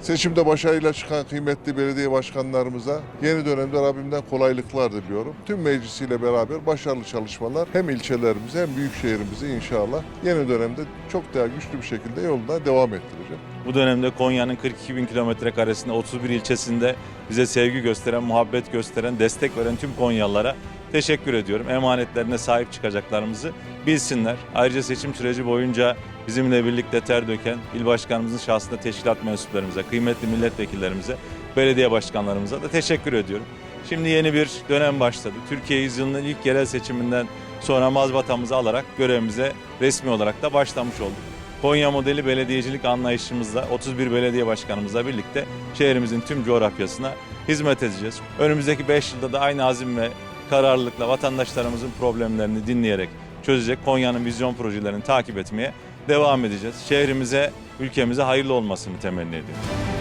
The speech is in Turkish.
Seçimde başarıyla çıkan kıymetli belediye başkanlarımıza yeni dönemde Rabbimden kolaylıklar diliyorum. Tüm meclisiyle beraber başarılı çalışmalar hem ilçelerimizi hem büyük şehrimizi inşallah yeni dönemde çok daha güçlü bir şekilde yoluna devam ettirecek. Bu dönemde Konya'nın 42 bin kilometre karesinde 31 ilçesinde bize sevgi gösteren, muhabbet gösteren, destek veren tüm Konyalılara teşekkür ediyorum. Emanetlerine sahip çıkacaklarımızı bilsinler. Ayrıca seçim süreci boyunca bizimle birlikte ter döken il başkanımızın şahsında teşkilat mensuplarımıza, kıymetli milletvekillerimize, belediye başkanlarımıza da teşekkür ediyorum. Şimdi yeni bir dönem başladı. Türkiye yüzyılının ilk yerel seçiminden sonra mazbatamızı alarak görevimize resmi olarak da başlamış olduk. Konya modeli belediyecilik anlayışımızla 31 belediye başkanımızla birlikte şehrimizin tüm coğrafyasına hizmet edeceğiz. Önümüzdeki 5 yılda da aynı azim ve kararlılıkla vatandaşlarımızın problemlerini dinleyerek çözecek Konya'nın vizyon projelerini takip etmeye devam edeceğiz. Şehrimize, ülkemize hayırlı olmasını temenni ediyorum.